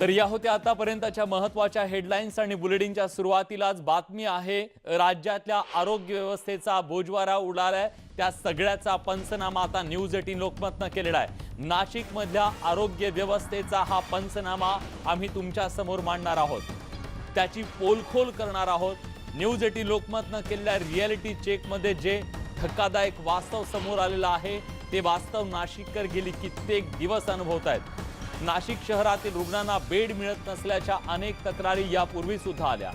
तर या होत्या आतापर्यंतच्या महत्त्वाच्या हेडलाईन्स आणि बुलेटिनच्या सुरुवातीलाच बातमी आहे राज्यातल्या आरोग्य व्यवस्थेचा बोजवारा उडालाय त्या सगळ्याचा पंचनामा आता न्यूज एटीन लोकमतनं केलेला आहे. नाशिकमधल्या आरोग्य व्यवस्थेचा हा पंचनामा आम्ही तुमच्यासमोर मांडणार आहोत. त्याची पोलखोल करणार आहोत. न्यूज एटी लोकमतनं केलेल्या रियालिटी चेकमध्ये जे धक्कादायक वास्तव समोर आलेलं आहे ते वास्तव नाशिककर गेली कित्येक दिवस अनुभवत आहेत नाशिक शहरातील रुग्णांना बेड मिळत नसल्याच्या अनेक तक्रारी यापूर्वी सुद्धा आल्या.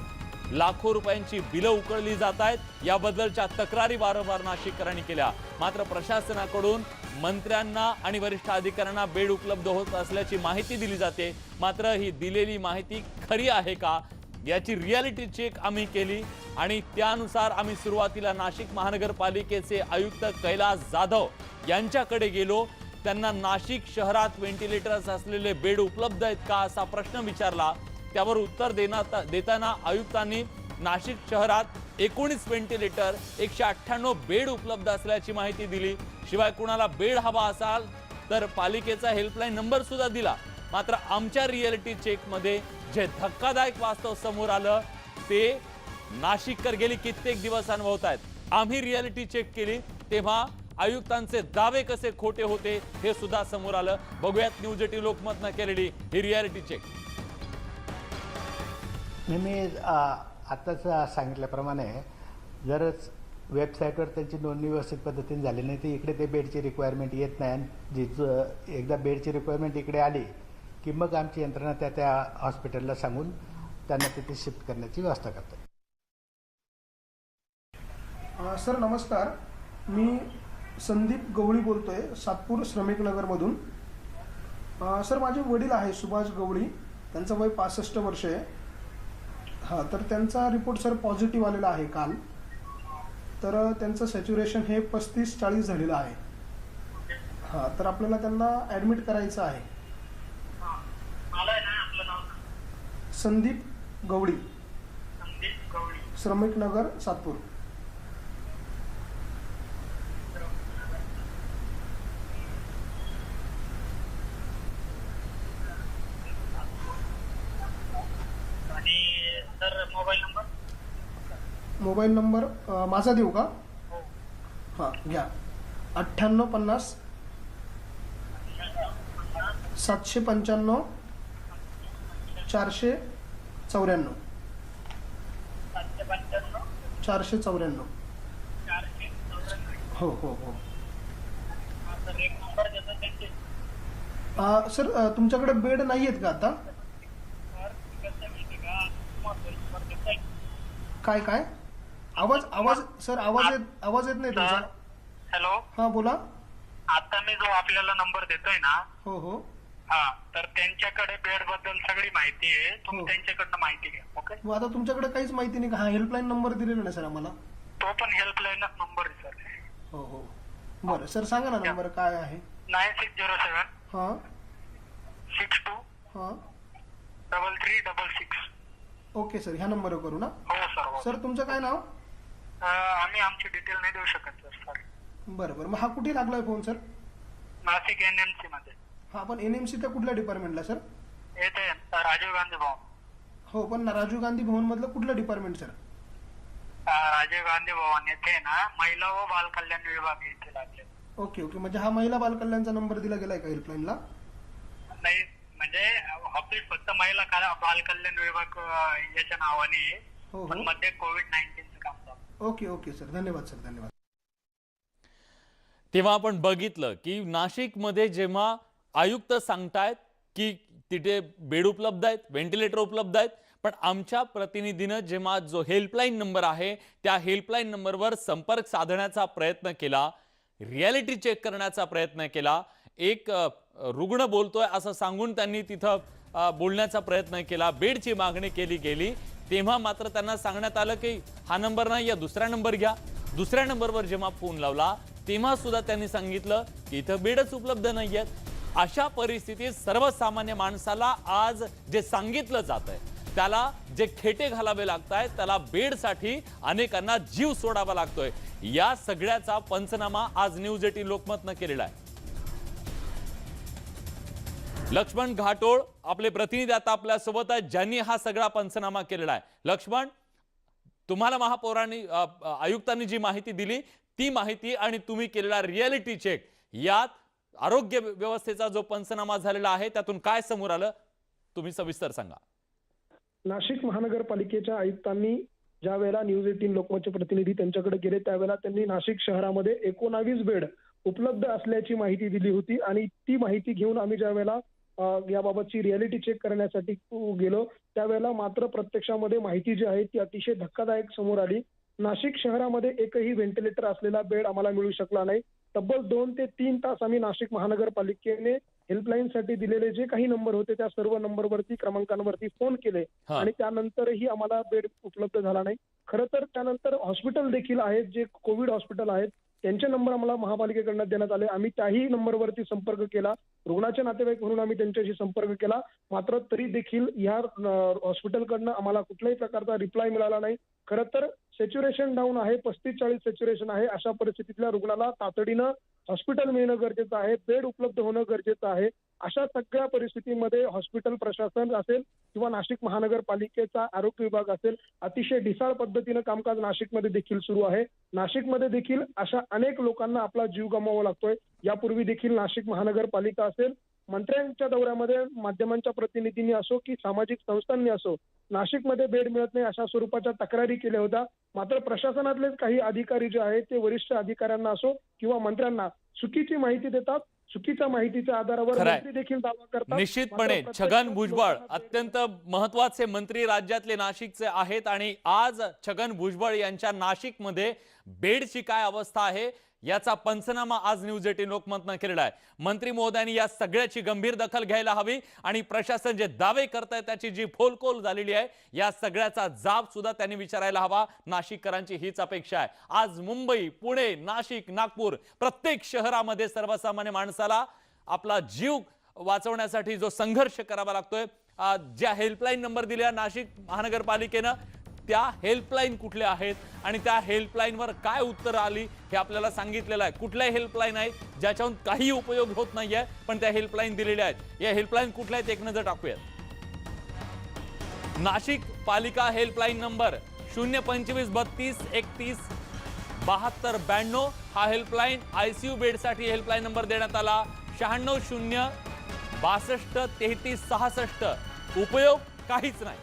लाखो रुपयांची बिलं उकळली जात आहेत. याबद्दलच्या तक्रारी वारंवार नाशिककरांनी केल्या. मात्र प्रशासनाकडून मंत्र्यांना आणि वरिष्ठ अधिकाऱ्यांना बेड उपलब्ध होत असल्याची माहिती दिली जाते. मात्र ही दिलेली माहिती खरी आहे का याची रियालिटी चेक आम्ही केली आणि त्यानुसार आम्ही सुरुवातीला नाशिक महानगरपालिकेचे आयुक्त कैलास जाधव यांच्याकडे गेलो. त्यांना नाशिक शहरात व्हेंटिलेटर्स असलेले बेड उपलब्ध आहेत का असा प्रश्न विचारला. त्यावर उत्तर देण्यात देताना आयुक्तांनी नाशिक शहरात एकोणीस व्हेंटिलेटर एकशे अठ्ठ्याण्णव बेड उपलब्ध असल्याची माहिती दिली. शिवाय कुणाला बेड हवा असाल तर पालिकेचा हेल्पलाईन नंबर सुद्धा दिला. मात्र आमच्या रिअलिटी चेकमध्ये जे धक्कादायक वास्तव समोर आलं ते नाशिककर गेली कित्येक दिवस अनुभवत आहेत. आम्ही रियालिटी चेक केली तेव्हा आयुक्तांचे दावे कसे खोटे होते हे सुद्धा समोर आलं. बघूयात न्यूज एटी लोकमतनं केलेली ही रियालिटी चेक मी आ, आत्ताच सांगितल्याप्रमाणे जर वेबसाईटवर त्यांची नोंदणी व्यवस्थित पद्धतीने झाली नाही तर इकडे ते बेडची रिक्वायरमेंट येत नाही. आणि जी ज- एकदा बेडची रिक्वायरमेंट इकडे आली की मग आमची यंत्रणा त्या त्या हॉस्पिटलला सांगून त्यांना तिथे शिफ्ट करण्याची व्यवस्था करतात. अ, सर नमस्कार. मी संदीप गवळी बोलतोय सातपूर श्रमिक नगरमधून. सर माझे वडील आहे सुभाष गवळी. त्यांचं वय पासष्ट वर्ष आहे. हां तर त्यांचा रिपोर्ट सर पॉझिटिव्ह आलेला आहे काल. तर त्यांचं सॅच्युरेशन हे पस्तीस चाळीस झालेलं आहे. हां तर आपल्याला त्यांना ॲडमिट करायचं आहे. संदीप गवळी. श्रमिक नगर सातपूर आणि sir mobile number? Mobile number माझा देऊ का? हो. हां घ्या. अठ्ठ्याण्णव पन्नास सातशे पंच्याण्णव चारशे चौऱ्याण्णव. चारशे चौऱ्याण्णव. हो हो हो. सर तुमच्याकडे बेड नाही आहेत का आता सर कसं माहिती का तुम्हाला नंबर देताय काय काय? आवाज आवाज सर आवाज येत आवाज येत नाही तुमचा. हॅलो? हां बोला. आता मी जो आपल्याला नंबर देतोय ना हो हो. हा तर त्यांच्याकडे बेडबद्दल सगळी माहिती आहे. हो. तुम्ही त्यांच्याकडनं माहिती घ्या ओके? मग आता तुमच्याकडे काहीच माहिती नाही का? हा हेल्पलाईन नंबर दिलेला नाही सर आम्हाला. तो पण हेल्पलाईनच नंबर आहे सर. हो हो. बरं सर सांगा ना नंबर काय आहे. नाईन सिक्स झिरो सेवन हां. सिक्स टू हां. Double three double six. Okay sir ह्या नंबरवर करू ना. हो सर तुमचं काय नाव? अं, आम्ही आमची डिटेल नाही देऊ शकत सर. सॉरी बरं बरं. मग हा कुठे लागलाय phone sir? Nashik N M C मध्ये. हा पण एन एम सी त्या कुठल्या डिपार्टमेंटला सर? येते राजीव गांधी भवन. हो पण राजीव गांधी भवन मधलं कुठलं डिपार्टमेंट सर? अं, राजीव गांधी भवन येथे ना महिला व बाल कल्याण विभाग येथे लागले. Okay okay. म्हणजे हा महिला बाल कल्याणचा नंबर दिला गेलाय का हेल्पलाईनला नाही म्हणजे ऑफिस फक्त महिला का- बाल कल्याण विभाग अं, याच्या नावाने आहे. हो पण हो मध्ये कोविड नाईन्टीनचं काम चालू ओके ओके सर. धन्यवाद सर. धन्यवाद. तेव्हा आपण बघितलं की नाशिकमध्ये जेव्हा आयुक्त सांगतायत की तिथे बेड उपलब्ध आहेत व्हेंटिलेटर उपलब्ध आहेत पण आमच्या प्रतिनिधीनं जेव्हा जो हेल्पलाईन नंबर आहे त्या हेल्पलाईन नंबरवर संपर्क साधण्याचा प्रयत्न केला रियालिटी चेक करण्याचा प्रयत्न केला एक रुग्ण बोलतोय असं सांगून त्यांनी तिथं बोलण्याचा प्रयत्न केला बेडची मागणी केली गेली. तेव्हा मात्र त्यांना सांगण्यात आलं की हा नंबर नाही या दुसरा नंबर घ्या. दुसऱ्या नंबरवर जेव्हा फोन लावला तेव्हा सुद्धा त्यांनी सांगितलं की इथं बेडच उपलब्ध नाही आहेत अशा परिस्थितीत सर्वसामान्य माणसाला आज जे सांगितलं जात आहे त्याला जे खेटे घालावे लागत आहेत त्याला बेडसाठी अनेकांना जीव सोडावा लागतोय. या सगळ्याचा पंचनामा आज न्यूज एटीन लोकमतनं केलेला आहे. लक्ष्मण घाटोळ आपले प्रतिनिधी आता आपल्यासोबत आहेत ज्यांनी हा सगळा पंचनामा केलेला आहे. लक्ष्मण तुम्हाला महापौरांनी आयुक्तांनी जी माहिती दिली ती माहिती आणि तुम्ही केलेला रियालिटी चेक यात आरोग्य व्यवस्थेचा जो पंचनामा झालेला आहे त्यातून काय समोर आलं तुम्ही सविस्तर सांगा. नाशिक महानगरपालिकेच्या आयुक्तांनी ज्या वेळेला न्यूज एटीन लोकमतचे प्रतिनिधी त्यांच्याकडे गेले त्यावेळेला त्यांनी नाशिक शहरामध्ये एकोणावीस बेड उपलब्ध असल्याची माहिती दिली होती आणि ती माहिती घेऊन आम्ही ज्या वेळेला याबाबतची रियालिटी चेक करण्यासाठी गेलो. त्यावेळेला मात्र प्रत्यक्षामध्ये माहिती जी आहे ती अतिशय धक्कादायक समोर आली. नाशिक शहरामध्ये एकही व्हेंटिलेटर असलेला बेड आम्हाला मिळू शकला नाही. तब्बल दोन ते तीन तास आम्ही नाशिक महानगरपालिकेने हेल्पलाईनसाठी दिलेले जे काही नंबर होते त्या सर्व नंबरवरती क्रमांकांवरती फोन केले. आणि त्यानंतरही आम्हाला बेड उपलब्ध झाला नाही. खरं तर त्यानंतर हॉस्पिटल देखील आहेत जे कोविड हॉस्पिटल आहेत त्यांचे नंबर आम्हाला महापालिकेकडनं देण्यात आले. आम्ही त्याही नंबरवरती संपर्क केला. रुग्णाच्या नातेवाईक म्हणून आम्ही त्यांच्याशी संपर्क केला. मात्र तरी देखील या हॉस्पिटलकडनं आम्हाला कुठल्याही प्रकारचा रिप्लाय मिळाला नाही. खरं तर सॅच्युरेशन डाऊन आहे पस्तीस चाळीस सॅच्युरेशन आहे अशा परिस्थितीतल्या रुग्णाला तातडीनं हॉस्पिटल मिळणं गरजेचं आहे. बेड उपलब्ध होणं गरजेचं आहे. अशा सगळ्या परिस्थितीमध्ये हॉस्पिटल प्रशासन असेल किंवा नाशिक महानगरपालिकेचा आरोग्य विभाग असेल अतिशय ढिसाळ पद्धतीनं कामकाज नाशिकमध्ये देखील सुरू आहे. नाशिकमध्ये देखील अशा अनेक लोकांना आपला जीव गमवावा लागतोय. यापूर्वी देखील नाशिक महानगरपालिका असेल मंत्र्यांच्या दौऱ्यामध्ये माध्यमांच्या प्रतिनिधींनी असो की सामाजिक संस्थांनी असो नाशिकमध्ये बेड मिळत नाही अशा स्वरूपाच्या तक्रारी केल्या होत्या मात्र प्रशासनातलेच काही अधिकारी जे आहेत ते वरिष्ठ अधिकाऱ्यांना असो किंवा मंत्र्यांना चुकीची माहिती देतात चुकीच्या माहितीच्या आधारावर. मंत्री देखील दावा करतात निश्चितपणे छगन भुजबळ अत्यंत महत्त्वाचे मंत्री राज्यातले नाशिकचे आहेत आणि आज छगन भुजबळ यांच्या नाशिकमध्ये बेडची काय अवस्था आहे याचा पंचनामा आज न्यूज एटीन लोकमतनं केलेला आहे. मंत्री महोदयांनी या सगळ्याची गंभीर दखल घ्यायला हवी आणि प्रशासन जे दावे करत आहे त्याची जी फोलकोल झालेली आहे या सगळ्याचा जाब सुद्धा त्यांनी विचारायला हवा. नाशिककरांची हीच अपेक्षा आहे. आज मुंबई पुणे नाशिक नागपूर प्रत्येक शहरामध्ये सर्वसामान्य माणसाला आपला जीव वाचवण्यासाठी जो संघर्ष करावा लागतोय. ज्या हेल्पलाईन नंबर दिल्या नाशिक महानगरपालिकेनं त्या हेल्पलाईन कुठल्या आहेत आणि त्या हेल्पलाईनवर काय उत्तर आली हे आपल्याला सांगितलेलं आहे. कुठल्या हेल्पलाईन आहेत? ज्याच्याहून काही उपयोग होत नाहीये पण त्या हेल्पलाईन दिलेल्या आहेत. या हेल्पलाईन कुठल्या आहेत? एक नजर टाकूयात. नाशिक पालिका हेल्पलाईन नंबर शून्य पंचवीस बत्तीस एकतीस बहात्तर ब्याण्णव. हा हेल्पलाईन आयसीयू बेडसाठी हेल्पलाईन नंबर देण्यात आला. शहाण्णव शून्य बासष्ट तेहतीस सहासष्ट. उपयोग काहीच नाही.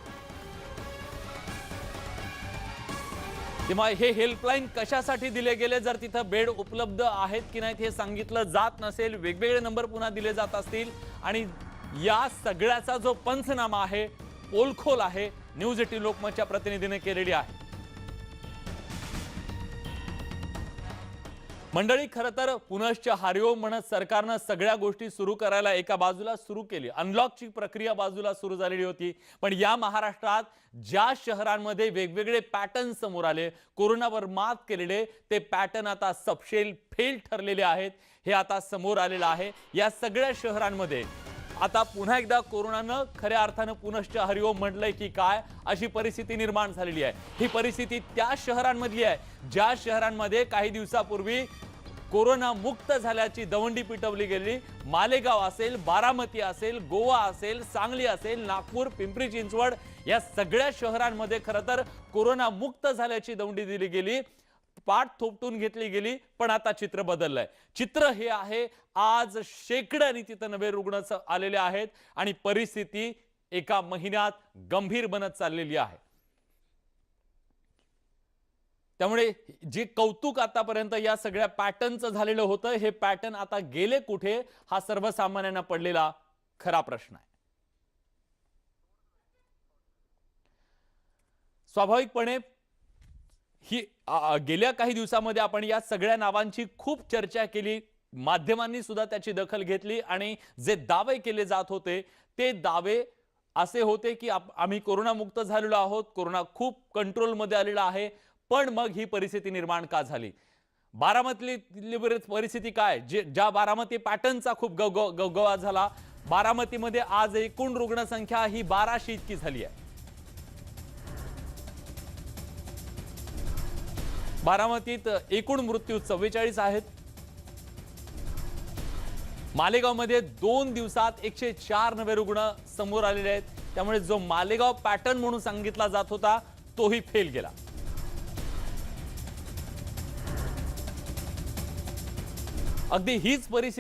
तेव्हा हे हेल्पलाईन कशासाठी दिले गेले? जर तिथं बेड उपलब्ध आहेत की नाहीत हे सांगितलं जात नसेल वेगवेगळे नंबर पुन्हा दिले जात असतील. आणि या सगळ्याचा जो पंचनामा आहे पोलखोल आहे न्यूज एटीन लोकमतच्या प्रतिनिधीने केलेली आहे. मंडळी खरं तर पुनश्च हरिओम म्हणत सरकारनं सगळ्या गोष्टी सुरू करायला एका बाजूला सुरू केली. अनलॉकची प्रक्रिया बाजूला सुरू झालेली होती. पण या महाराष्ट्रात ज्या शहरांमध्ये वेगवेगळे पॅटर्न समोर आले कोरोनावर मात केलेले ते पॅटर्न आता सपशेल फेल ठरलेले आहेत. हे आता समोर आलेलं आहे. या सगळ्या शहरांमध्ये आता पुन्हा एकदा कोरोनानं खऱ्या अर्थानं पुनश्च हरिओम म्हटलंय की काय? अशी परिस्थिती निर्माण झालेली आहे. ही परिस्थिती त्या शहरांमधली आहे. ज्या शहरांमध्ये काही दिवसापूर्वी कोरोना मुक्त झाल्याची दवंडी पिटवली गेली. मालेगाव असेल बारामती असेल गोवा असेल सांगली असेल नागपूर पिंपरी चिंचवड या सगळ्या शहरांमध्ये खरं तर कोरोना मुक्त झाल्याची दवंडी दिली गेली. पाठ थोपटून घेतली गेली पण आता चित्र बदललंय. चित्र हे आहे आज शेकड्यानी तिथं नवे रुग्ण आलेले आहेत आणि परिस्थिती एका महिन्यात गंभीर बनत चाललेली आहे. त्यामुळे जे कौतुक आतापर्यंत या सगळ्या पॅटर्नचं झालेलं होतं हे पॅटर्न आता गेले कुठे हा सर्वसामान्यांना पडलेला खरा प्रश्न आहे. स्वाभाविकपणे ही गेल्या काही दिवसामध्ये आपण या सगळ्या नावांची खूप चर्चा केली. माध्यमांनी सुद्धा त्याची दखल घेतली आणि जे दावे केले जात होते ते दावे असे होते की आम्ही कोरोनामुक्त झालेलो आहोत कोरोना खूप कंट्रोलमध्ये आलेला आहे पण मग ही परिस्थिती निर्माण का झाली? बारामतीतली परिस्थिती काय? जे ज्या बारामती पॅटर्नचा खूप गवगव गवगवा झाला बारामतीमध्ये आज एकूण रुग्णसंख्या ही बाराशे इतकी झाली आहे. बारामतीत एकूण मृत्यू चव्वेचाळीस आहेत. मालेगावमध्ये दोन दिवसात एकशे चार नवे रुग्ण समोर आलेले आहेत. त्यामुळे जो मालेगाव पॅटर्न म्हणून सांगितला जात होता तोही फेल गेला. अगदी हीच परिस्थिती